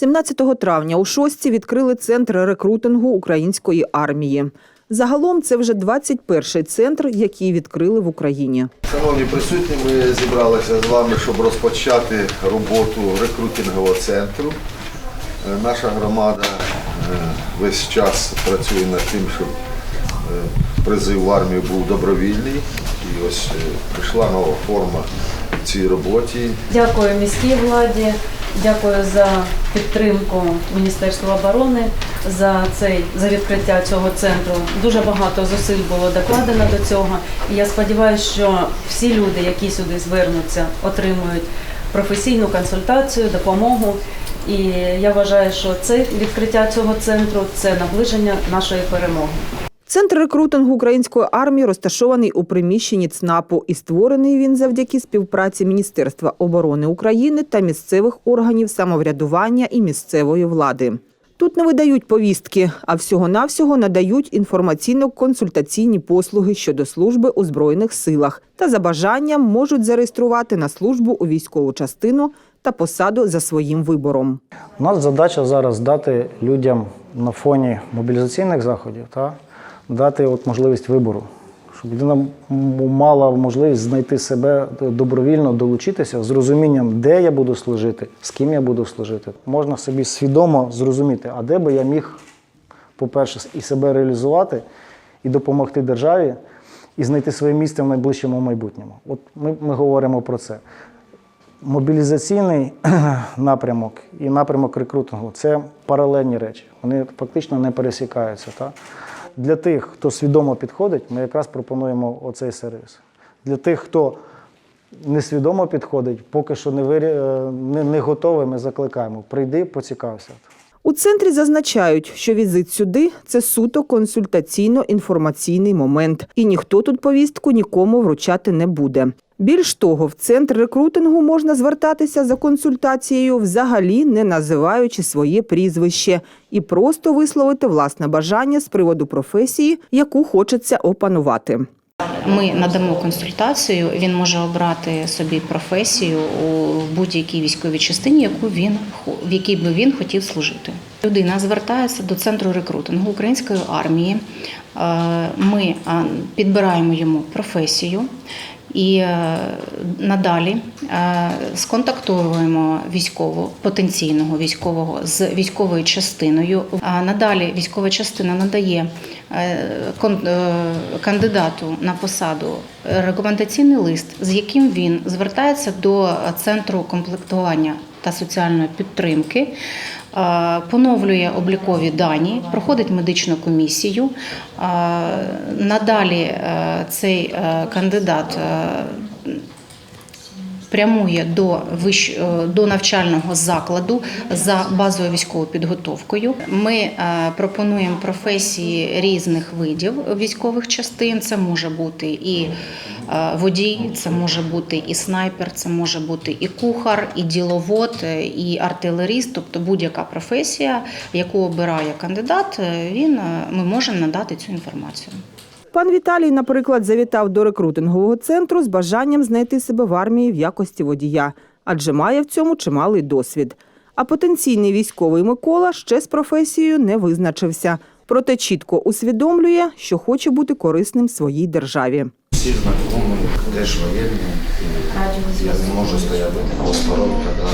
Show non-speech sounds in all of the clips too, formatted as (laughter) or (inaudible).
17 травня у шостці відкрили центр рекрутингу української армії. Загалом це вже 21-й центр, який відкрили в Україні. Шановні присутні, ми зібралися з вами, щоб розпочати роботу рекрутингового центру. Е, Наша громада е, весь час працює над тим, щоб е, призив в армію був добровільний. І ось прийшла нова форма цій роботі. Дякую міській владі, дякую за підтримку Міністерства оборони за цей за відкриття цього центру. Дуже багато зусиль було докладено до цього. І я сподіваюся, що всі люди, які сюди звернуться, отримують професійну консультацію, допомогу. І я вважаю, що це відкриття цього центру це наближення нашої перемоги. Центр рекрутингу української армії розташований у приміщенні ЦНАПу і створений він завдяки співпраці Міністерства оборони України та місцевих органів самоврядування і місцевої влади. Тут не видають повістки, а всього-навсього надають інформаційно-консультаційні послуги щодо служби у Збройних силах та за бажанням можуть зареєструвати на службу у військову частину та посаду за своїм вибором. У нас задача зараз дати людям на фоні мобілізаційних заходів та дати от можливість вибору, щоб людина мала можливість знайти себе добровільно, долучитися з розумінням, де я буду служити, з ким я буду служити. Можна собі свідомо зрозуміти, а де би я міг, по-перше, і себе реалізувати, і допомогти державі, і знайти своє місце в найближчому майбутньому. От ми, ми говоримо про це. Мобілізаційний (clears throat) напрямок і напрямок рекрутингу це паралельні речі. Вони фактично не пересікаються. Та? Для тих, хто свідомо підходить, ми якраз пропонуємо оцей сервіс. Для тих, хто несвідомо підходить, поки що не, вирі... е, не, не готовий, ми закликаємо. Прийди, поцікався. У центрі зазначають, що візит сюди це суто консультаційно-інформаційний момент, і ніхто тут повістку нікому вручати не буде. Більш того, в центр рекрутингу можна звертатися за консультацією, взагалі не називаючи своє прізвище, і просто висловити власне бажання з приводу професії, яку хочеться опанувати. Ми надамо консультацію. Він може обрати собі професію у будь-якій військовій частині, яку він в якій би він хотів служити. Людина звертається до центру рекрутингу української армії. Е, Ми підбираємо йому професію. І е, надалі е, сконтактуємо військового потенційного військового з військовою частиною. А надалі військова частина надає е, е, кандидату на посаду рекомендаційний лист, з яким він звертається до центру комплектування та соціальної підтримки. е, Поновлює облікові дані, проходить медичну комісію. Е, Надалі е, цей кандидат прямує до е, до навчального закладу за базовою військовою підготовкою. Ми е, пропонуємо професії різних видів військових частин. Це може бути і е, водій, це може бути і снайпер, це може бути і кухар, і діловод, і артилеріст, тобто будь-яка професія, яку обирає кандидат, він ми можемо надати цю інформацію. Пан Віталій, наприклад, завітав до рекрутингового центру з бажанням знайти себе в армії в якості водія, адже має в цьому чималий досвід. А потенційний військовий Микола ще з професією не визначився, проте чітко усвідомлює, що хоче бути корисним своїй державі. Всі знайомі, теж воєнні, я не можу стояти осторонь, коли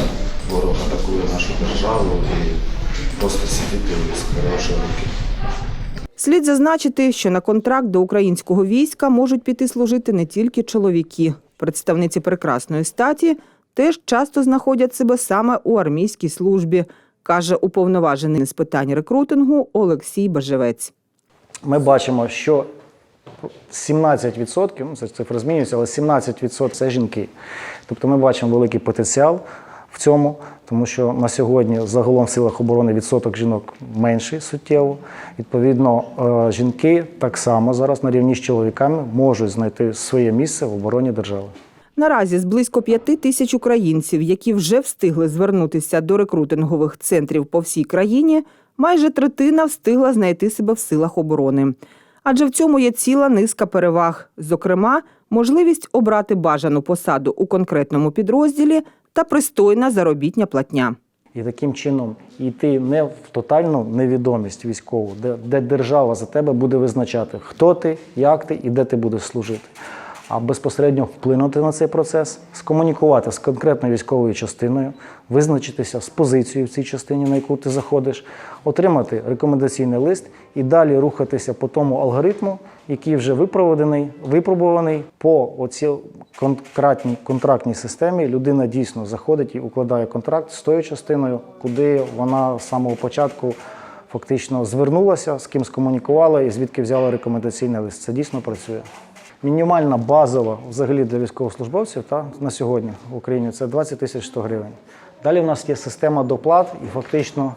ворог атакує нашу державу і просто сидіти з хорошої руки. Слід зазначити, що на контракт до українського війська можуть піти служити не тільки чоловіки. Представниці прекрасної статі теж часто знаходять себе саме у армійській службі, каже уповноважений з питань рекрутингу Олексій Бажевець. Ми бачимо, що 17%, ну, це цифра змінюється, але 17% це жінки. Тобто ми бачимо великий потенціал в цьому, тому що на сьогодні загалом в силах оборони відсоток жінок менший суттєво. Відповідно, е, жінки так само зараз на рівні з чоловіками можуть знайти своє місце в обороні держави. Наразі з близько п'яти тисяч українців, які вже встигли звернутися до рекрутингових центрів по всій країні, майже третина встигла знайти себе в силах оборони. Адже в цьому є ціла низка переваг, зокрема, можливість обрати бажану посаду у конкретному підрозділі та пристойна заробітня платня. І таким чином йти не в тотальну невідомість військову, де, де держава за тебе буде визначати, хто ти, як ти і де ти будеш служити. Безпосередньо вплинути на цей процес, скомунікувати з конкретною військовою частиною, визначитися з позицією в цій частині, на яку ти заходиш, отримати рекомендаційний лист і далі рухатися по тому алгоритму, який вже випроведений, випробуваний по оцій конкретній контрактній системі. Людина дійсно заходить і укладає контракт з тою частиною, куди вона з самого початку фактично звернулася, з ким скомунікувала і звідки взяла рекомендаційний лист. Це дійсно працює. Мінімальна базова взагалі для військовослужбовців та, на сьогодні в Україні це 20 тисяч 100 гривень. Далі в нас є система доплат, і фактично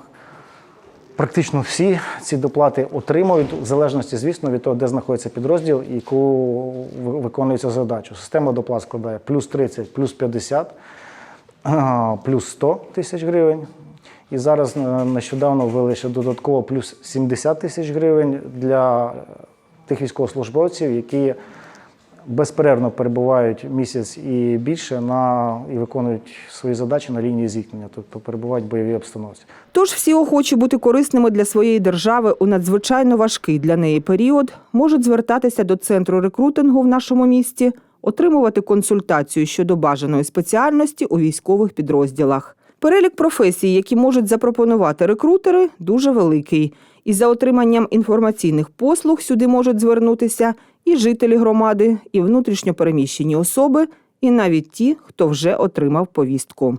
практично всі ці доплати отримують, в залежності, звісно, від того, де знаходиться підрозділ і яку виконується задачу. Система доплат складає плюс 30, плюс 50, плюс 100 тисяч гривень. І зараз е, нещодавно ввели ще додатково плюс 70 тисяч гривень для тих військовослужбовців, які безперервно перебувають місяць і більше на і виконують свої задачі на лінії зіткнення, тобто перебувають в бойовій обстановці. Тож всі охочі бути корисними для своєї держави у надзвичайно важкий для неї період можуть звертатися до центру рекрутингу в нашому місті, отримувати консультацію щодо бажаної спеціальності у військових підрозділах. Перелік професій, які можуть запропонувати рекрутери, дуже великий. І за отриманням інформаційних послуг сюди можуть звернутися і жителі громади, і внутрішньо переміщені особи, і навіть ті, хто вже отримав повістку.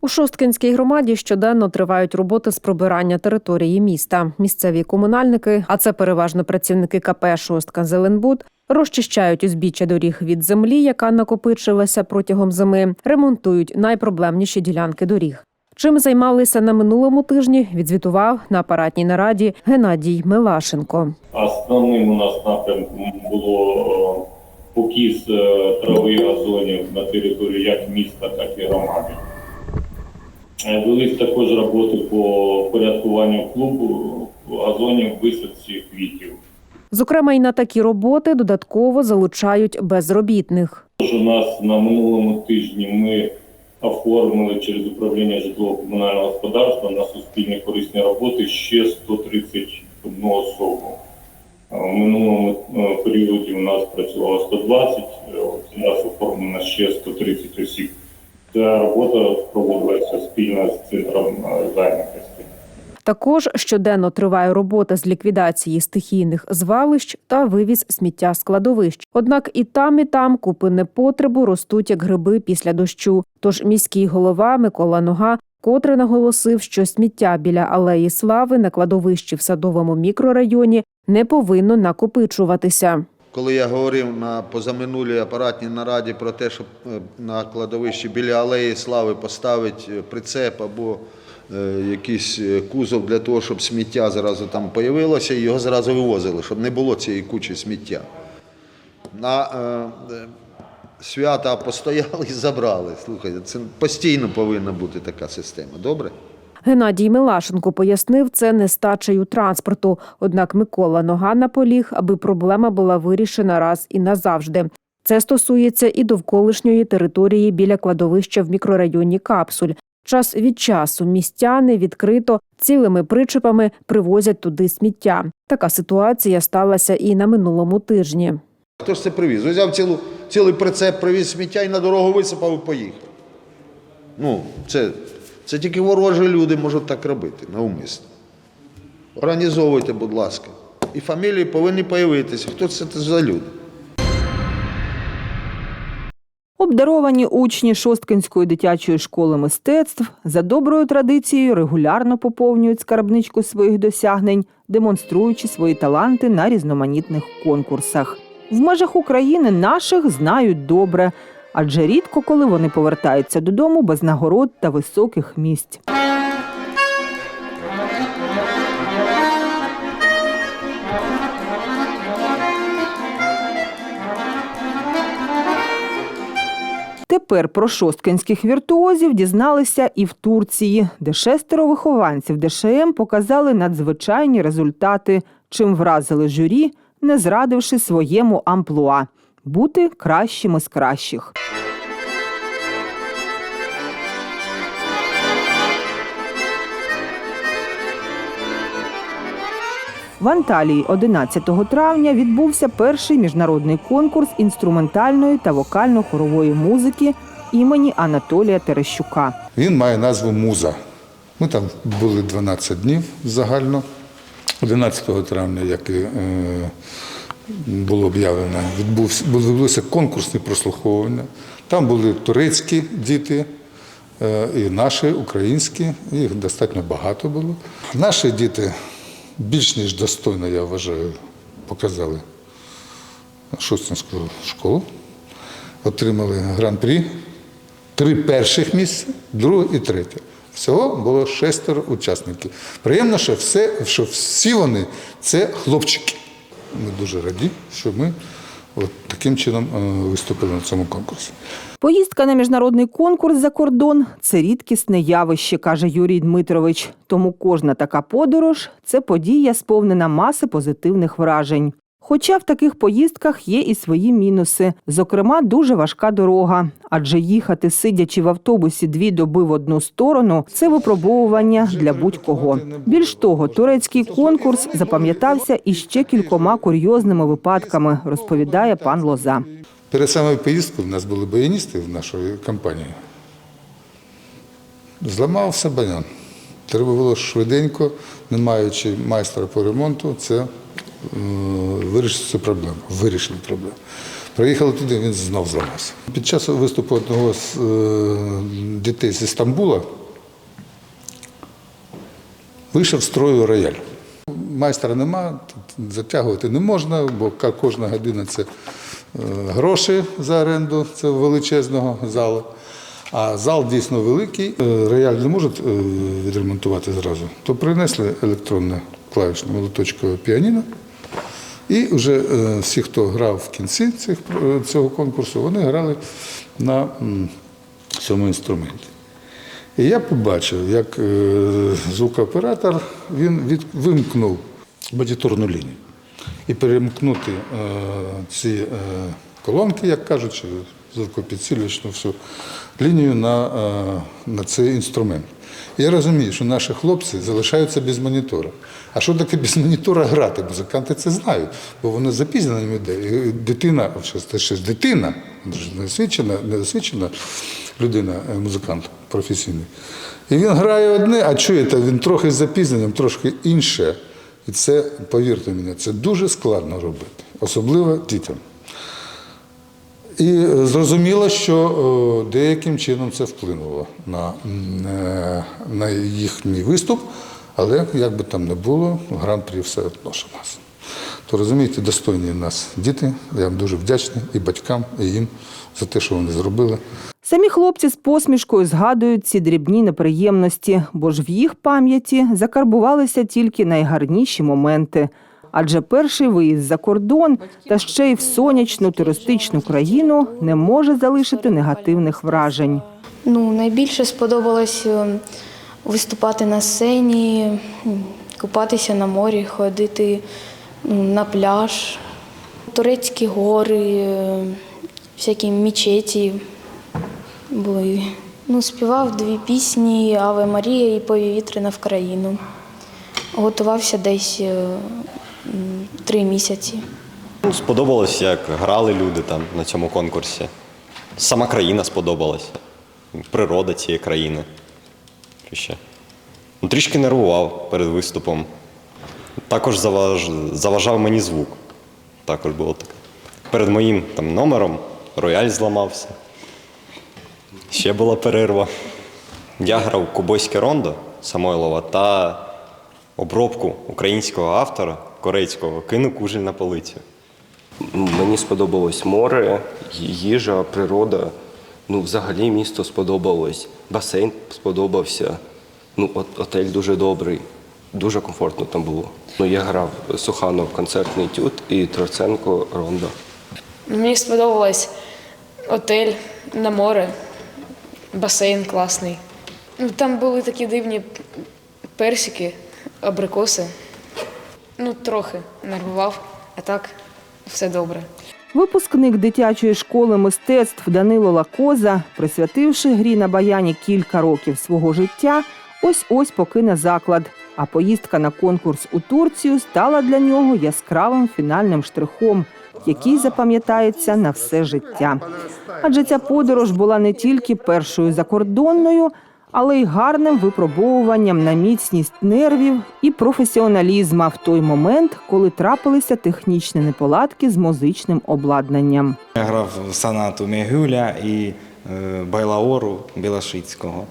У Шосткинській громаді щоденно тривають роботи з прибирання території міста. Місцеві комунальники, а це переважно працівники КП Шостка Зеленбуд, розчищають узбіччя доріг від землі, яка накопичилася протягом зими, ремонтують найпроблемніші ділянки доріг. Чим займалися на минулому тижні, відзвітував на апаратній нараді Геннадій Милашенко. Основним у нас напрямком було е, покіс е, трави газонів на території як міста, так і громади. Е, Велись також роботи по порядкуванню клубу газонів, висадці квітів. Зокрема, і на такі роботи додатково залучають безробітних. Тож у нас на минулому тижні ми оформили через управління житлово-комунального господарства на суспільні корисні роботи ще 131 особу. В минулому е, періоді у нас працювало 120, е, зараз оформлено ще 130 осіб. Ця робота проводилася спільно з центром е, зайнятості. Також щоденно триває робота з ліквідації стихійних звалищ та вивіз сміття з кладовищ. Однак і там, і там купи непотребу ростуть як гриби після дощу. Тож міський голова Микола Нога котре наголосив, що сміття біля алеї слави на кладовищі в садовому мікрорайоні не повинно накопичуватися. Коли я говорив на позаминулій апаратній нараді про те, щоб е, на кладовищі біля алеї слави поставити е, прицеп або якийсь е, кузов для того, щоб сміття зразу там появилося, і його зразу вивозили, щоб не було цієї кучі сміття. На е, е, свята постояли і забрали. Слухайте, це постійно повинна бути така система. Добре? Геннадій Милашенко пояснив це нестачею транспорту. Однак Микола Нога наполіг, аби проблема була вирішена раз і назавжди. Це стосується і довколишньої території біля кладовища в мікрорайоні Капсуль. Час від часу містяни відкрито цілими причепами привозять туди сміття. Така ситуація сталася і на минулому тижні. Хто ж це привіз? Взяв цілу, цілий прицеп, привіз сміття і на дорогу висипав і поїхав. Ну, це, це тільки ворожі люди можуть так робити навмисно. Організовуйте, будь ласка. І фамілії повинні появитися. Хто це за люди? Обдаровані учні Шосткинської дитячої школи мистецтв за доброю традицією регулярно поповнюють скарбничку своїх досягнень, демонструючи свої таланти на різноманітних конкурсах. В межах України наших знають добре, адже рідко коли вони повертаються додому без нагород та високих місць. Тепер про шосткинських віртуозів дізналися і в Турції, де шестеро вихованців ДШМ показали надзвичайні результати, чим вразили журі, не зрадивши своєму амплуа бути кращими з кращих. В Анталії 11 травня відбувся перший міжнародний конкурс інструментальної та вокально-хорової музики імені Анатолія Терещука. Він має назву Муза. Ми там були 12 днів загально. 11 травня, як і е, було об'явлено, відбулося конкурсне прослуховування. Там були турецькі діти, е, і наші, українські, їх достатньо багато було. Наші діти більш ніж достойно, я вважаю, показали Шостинську школу, отримали гран-прі три перших місця, друге і третє. Всього було шестеро учасників. Приємно, що, все, що всі вони це хлопчики. Ми дуже раді, що ми от таким чином е, виступили на цьому конкурсі. Поїздка на міжнародний конкурс за кордон це рідкісне явище, каже Юрій Дмитрович. Тому кожна така подорож це подія, сповнена маси позитивних вражень. Хоча в таких поїздках є і свої мінуси, зокрема, дуже важка дорога, адже їхати, сидячи в автобусі дві доби в одну сторону, це випробовування для будь-кого. Більш того, турецький конкурс запам'ятався іще кількома курйозними випадками, розповідає пан Лоза. Перед самою поїздкою в нас були баяністи в нашої компанії. Зламався баян. Треба було швиденько, не маючи майстра по ремонту, це вирішити цю проблему. Вирішили проблему. Приїхали туди, він знов зламався. Під час виступу одного з е, дітей з Істамбула вийшов з строю рояль. Майстра нема, затягувати не можна, бо кожна година це е, гроші за оренду цього величезного залу. А зал дійсно великий. Е, Рояль не можуть е, відремонтувати зразу. То принесли електронне клавішне молоточкове піаніно. І вже е, всі, хто грав в кінці цих, е, цього конкурсу, вони грали на цьому інструменті. І я побачив, як е, звукооператор він від, вимкнув бодітурну лінію. І перемкнути ці колонки, як кажуть, чи звукопідсилювачну всю лінію на, на цей інструмент. Я розумію, що наші хлопці залишаються без монітора. А що таке без монітора грати? Музиканти це знають, бо вони з запізненням йде. Дитина, це щось дитина, недосвідчена, недосвідчена людина, е, музикант професійний. І він грає одне, а чуєте, він трохи з запізненням, трошки інше. І це, повірте мені, це дуже складно робити, особливо дітям. І е, зрозуміло, що е, деяким чином це вплинуло на, е, на їхній виступ, але як би там не було, гран-прі все одно ж у нас. То розумієте, достойні нас діти. Я вам дуже вдячний і батькам, і їм за те, що вони зробили. Самі хлопці з посмішкою згадують ці дрібні неприємності, бо ж в їх пам'яті закарбувалися тільки найгарніші моменти. Адже перший виїзд за кордон та ще й в сонячну туристичну країну не може залишити негативних вражень. Ну, найбільше сподобалось е, виступати на сцені, купатися на морі, ходити на пляж, турецькі гори, е, всякі мечеті були. Ну, співав дві пісні Аве Марія і Повітряна в країну. Готувався десь е, три місяці. Ну, Сподобалось, як грали люди там на цьому конкурсі. Сама країна сподобалася. Природа цієї країни. Ще? Ну, трішки нервував перед виступом. Також заваж... заважав мені звук. Також було таке. Перед моїм там, номером рояль зламався. Ще була перерва. Я грав кубойське рондо Самойлова та обробку українського автора, корейського, кину кужель на полицю. Мені сподобалось море, їжа, природа. Ну, взагалі місто сподобалось. Басейн сподобався. Ну, от, отель дуже добрий, дуже комфортно там було. Ну, я грав Суханов концертний тют і Троценко рондо. Мені сподобалось отель на море, басейн класний. Ну, Там були такі дивні персики, абрикоси. Ну, трохи нервував, а так все добре. Випускник дитячої школи мистецтв Данило Лакоза, присвятивши грі на баяні кілька років свого життя, ось ось покине заклад. А поїздка на конкурс у Турцію стала для нього яскравим фінальним штрихом, який запам'ятається на все життя. Адже ця подорож була не тільки першою закордонною, але й гарним випробовуванням на міцність нервів і професіоналізма в той момент, коли трапилися технічні неполадки з музичним обладнанням. Я грав сонату Мігюля і е, Байлаору Білашицького,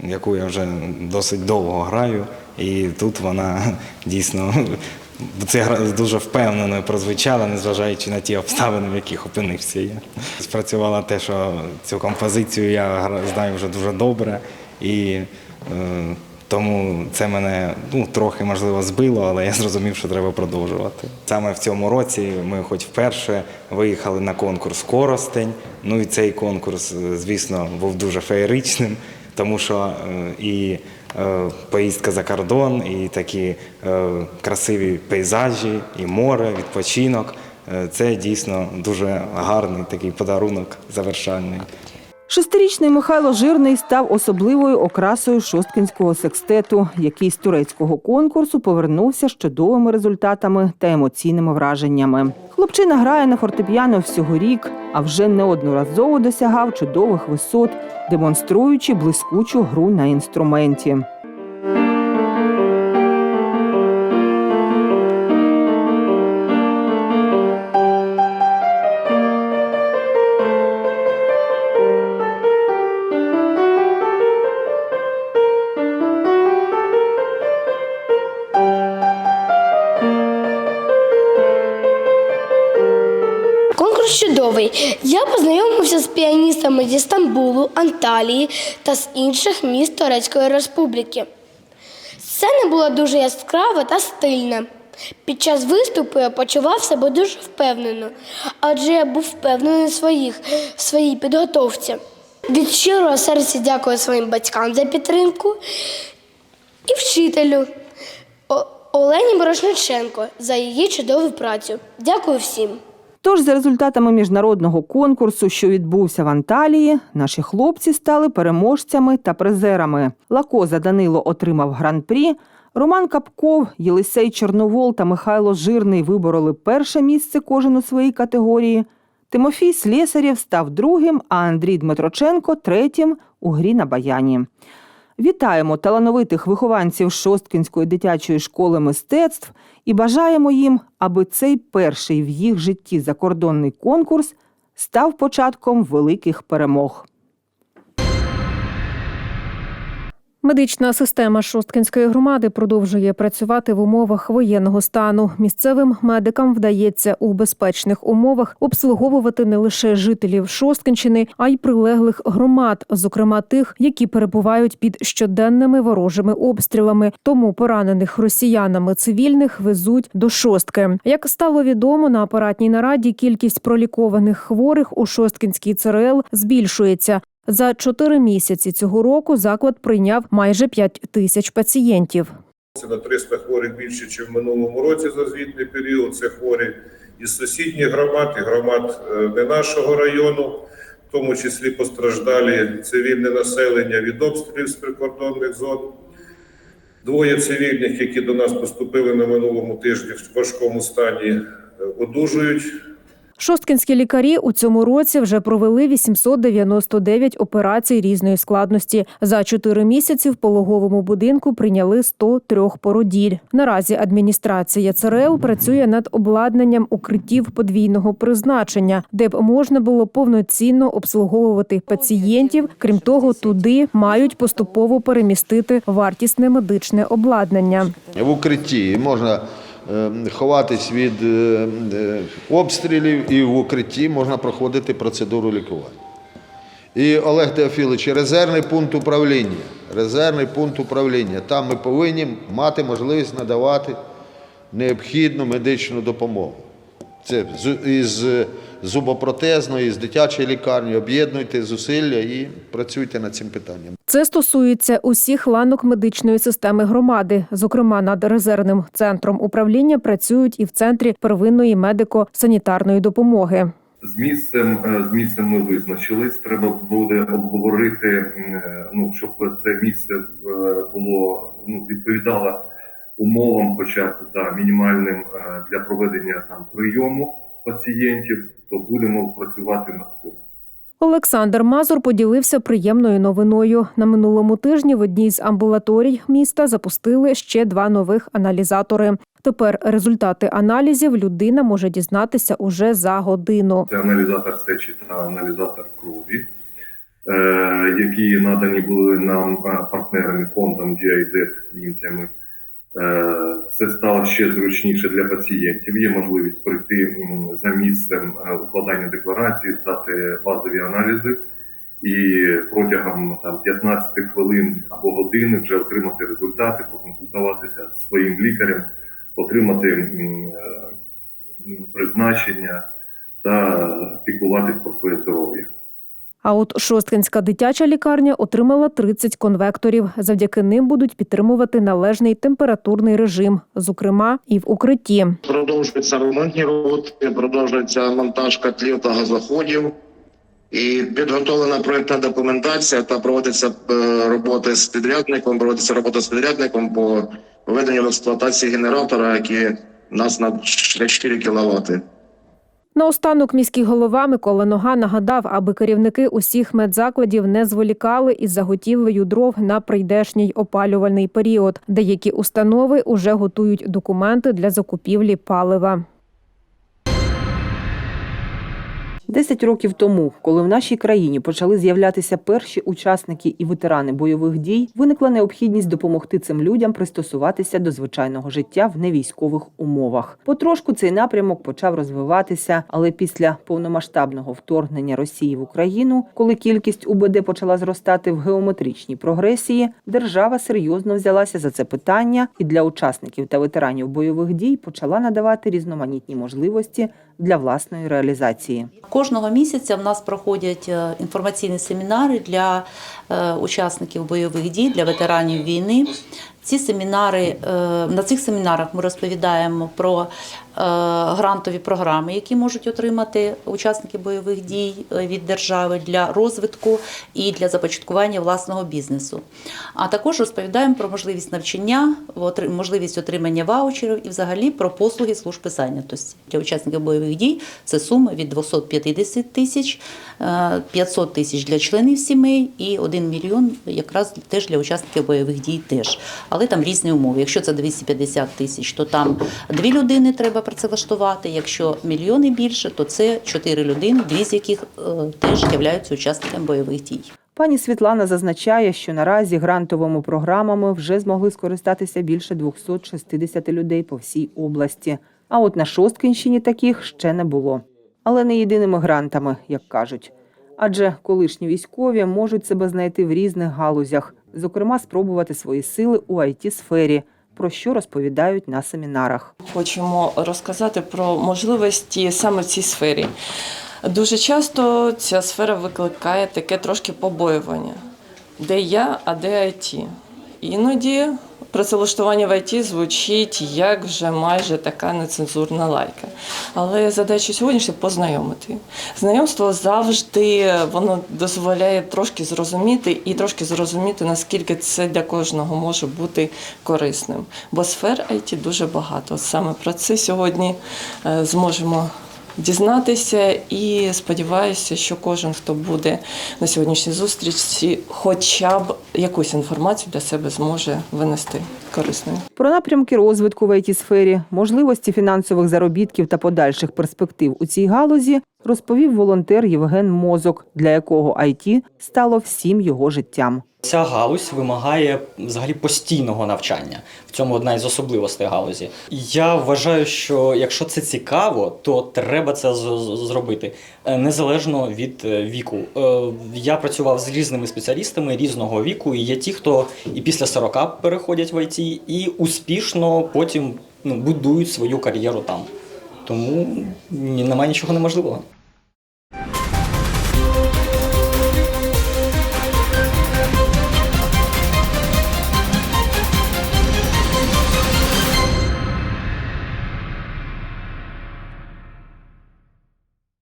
яку я вже досить довго граю. І тут вона (laughs) дійсно (laughs) це дуже впевнено прозвучала, незважаючи на ті обставини, в яких опинився я. Спрацювало те, що цю композицію я знаю вже дуже добре. І е, тому це мене ну, трохи можливо збило, але я зрозумів, що треба продовжувати. Саме в цьому році ми, хоч вперше, виїхали на конкурс Коростень. Ну і цей конкурс, е, звісно, був дуже феєричним, тому що е, і поїздка за кордон, і такі красиві пейзажі, і море, відпочинок. Це дійсно дуже гарний такий подарунок завершальний. Шестирічний Михайло Жирний став особливою окрасою шосткінського секстету, який з турецького конкурсу повернувся з чудовими результатами та емоційними враженнями. Хлопчина грає на фортепіано всього рік, а вже неодноразово досягав чудових висот, демонструючи блискучу гру на інструменті. Познайомився з піаністами зі Стамбулу, Анталії та з інших міст Турецької Республіки. Сцена була дуже яскрава та стильна. Під час виступу я почував себе дуже впевнено, адже я був впевнений в, своїх, в своїй підготовці. Від щирого серця дякую своїм батькам за підтримку і вчителю Олені Морошниченко за її чудову працю. Дякую всім. Тож, за результатами міжнародного конкурсу, що відбувся в Анталії, наші хлопці стали переможцями та призерами. Лакоза Данило отримав гран-прі. Роман Капков, Єлисей Чорновол та Михайло Жирний вибороли перше місце кожен у своїй категорії. Тимофій Слєсарєв став другим, а Андрій Дмитроченко третім у грі на баяні. Вітаємо талановитих вихованців Шосткінської дитячої школи мистецтв і бажаємо їм, аби цей перший в їх житті закордонний конкурс став початком великих перемог. Медична система Шосткинської громади продовжує працювати в умовах воєнного стану. Місцевим медикам вдається у безпечних умовах обслуговувати не лише жителів Шосткинщини, а й прилеглих громад, зокрема тих, які перебувають під щоденними ворожими обстрілами. Тому поранених росіянами цивільних везуть до шостки. Як стало відомо на апаратній нараді, кількість пролікованих хворих у Шосткінській ЦРЛ збільшується. За чотири місяці цього року заклад прийняв майже 5 тисяч пацієнтів. Це на 300 хворих більше, ніж в минулому році за звітний період. Це хворі із сусідніх громад і громад е, не нашого району, в тому числі постраждалі цивільне населення від обстрілів з прикордонних зон. Двоє цивільних, які до нас поступили на минулому тижні в важкому стані, е, одужують. Шосткінські лікарі у цьому році вже провели 899 операцій різної складності. За чотири місяці в пологовому будинку прийняли 103 породіль. Наразі адміністрація ЦРЛ працює над обладнанням укриттів подвійного призначення, де б можна було повноцінно обслуговувати пацієнтів. Крім того, туди мають поступово перемістити вартісне медичне обладнання. В укритті можна ховатись від е, е, обстрілів, і в укритті можна проходити процедуру лікування. І Олег Теофілович, резервний пункт управління. Резервний пункт управління. Там ми повинні мати можливість надавати необхідну медичну допомогу. Це з- із зубопротезної, з дитячої лікарні. Об'єднуйте зусилля і працюйте над цим питанням. Це стосується усіх ланок медичної системи громади. Зокрема, над резервним центром управління працюють і в центрі первинної медико-санітарної допомоги. З місцем е, з місцем ми визначились. Треба буде обговорити, е, ну щоб це місце е, було ну відповідало умовам, хоча б да, мінімальним е, для проведення там прийому пацієнтів, то будемо працювати над цим. Олександр Мазур поділився приємною новиною. На минулому тижні в одній з амбулаторій міста запустили ще два нових аналізатори. Тепер результати аналізів людина може дізнатися уже за годину. Це аналізатор сечі та аналізатор крові, е, які надані були нам е, партнерами фондом GIZ німцями. Е, Це стало ще зручніше для пацієнтів. Є можливість прийти за місцем е, укладання декларації, здати базові аналізи і протягом там 15 хвилин або години вже отримати результати, проконсультуватися з своїм лікарем, отримати е, призначення та піклуватись про своє здоров'я. А от Шосткинська дитяча лікарня отримала 30 конвекторів. Завдяки ним будуть підтримувати належний температурний режим, зокрема і в укритті. Продовжуються ремонтні роботи, продовжується монтаж котлів та газоходів. І підготовлена проєктна документація та проводиться е, роботи з підрядником, проводиться робота з підрядником по введенню в експлуатації генератора, який у нас на 4 кВт. Наостанок міський голова Микола Нога нагадав, аби керівники усіх медзакладів не зволікали із заготівлею дров на прийдешній опалювальний період. Деякі установи уже готують документи для закупівлі палива. Десять років тому, коли в нашій країні почали з'являтися перші учасники і ветерани бойових дій, виникла необхідність допомогти цим людям пристосуватися до звичайного життя в невійськових умовах. Потрошку цей напрямок почав розвиватися, але після повномасштабного вторгнення Росії в Україну, коли кількість УБД почала зростати в геометричній прогресії, держава серйозно взялася за це питання і для учасників та ветеранів бойових дій почала надавати різноманітні можливості для власної реалізації. Кожного місяця в нас проходять е, інформаційні семінари для е, учасників бойових дій, для ветеранів війни. Ці семінари е, на цих семінарах ми розповідаємо про е, грантові програми, які можуть отримати учасники бойових дій е, від держави для розвитку і для започаткування власного бізнесу. А також розповідаємо про можливість навчання, можливість отримання ваучерів і взагалі про послуги служби зайнятості для учасників бойових дій. Це суми від 250 тисяч, е, 500 тисяч для членів сімей і 1 мільйон якраз теж для учасників бойових дій теж. Але там різні умови. Якщо це 250 тисяч, то там дві людини треба працевлаштувати. Якщо мільйони більше, то це чотири людини, дві з яких е, теж являються учасниками бойових дій. Пані Світлана зазначає, що наразі грантовими програмами вже змогли скористатися більше 260 людей по всій області. А от на Шосткинщині таких ще не було. Але не єдиними грантами, як кажуть. Адже колишні військові можуть себе знайти в різних галузях, зокрема, спробувати свої сили у it сфері про що розповідають на семінарах. Хочемо розказати про можливості саме в цій сфері. Дуже часто ця сфера викликає таке трошки побоювання. Де я, а де IT? Іноді працевлаштування в IT звучить як вже майже така нецензурна лайка. Але задача сьогоднішня познайомити. Знайомство завжди воно дозволяє трошки зрозуміти і трошки зрозуміти, наскільки це для кожного може бути корисним. Бо сфер IT дуже багато. Саме про це сьогодні е, зможемо дізнатися і сподіваюся, що кожен, хто буде на сьогоднішній зустрічі, хоча б якусь інформацію для себе зможе винести корисною. Про напрямки розвитку в it сфері, можливості фінансових заробітків та подальших перспектив у цій галузі розповів волонтер Євген Мозок, для якого IT стало всім його життям. Ця галузь вимагає взагалі постійного навчання. В цьому одна із особливостей галузі. Я вважаю, що якщо це цікаво, то треба це зробити е, незалежно від е, віку. Е, Я працював з різними спеціалістами різного віку, і є ті, хто і після 40 переходять в ІТ, і успішно потім ну, будують свою кар'єру там. Тому немає нічого неможливого.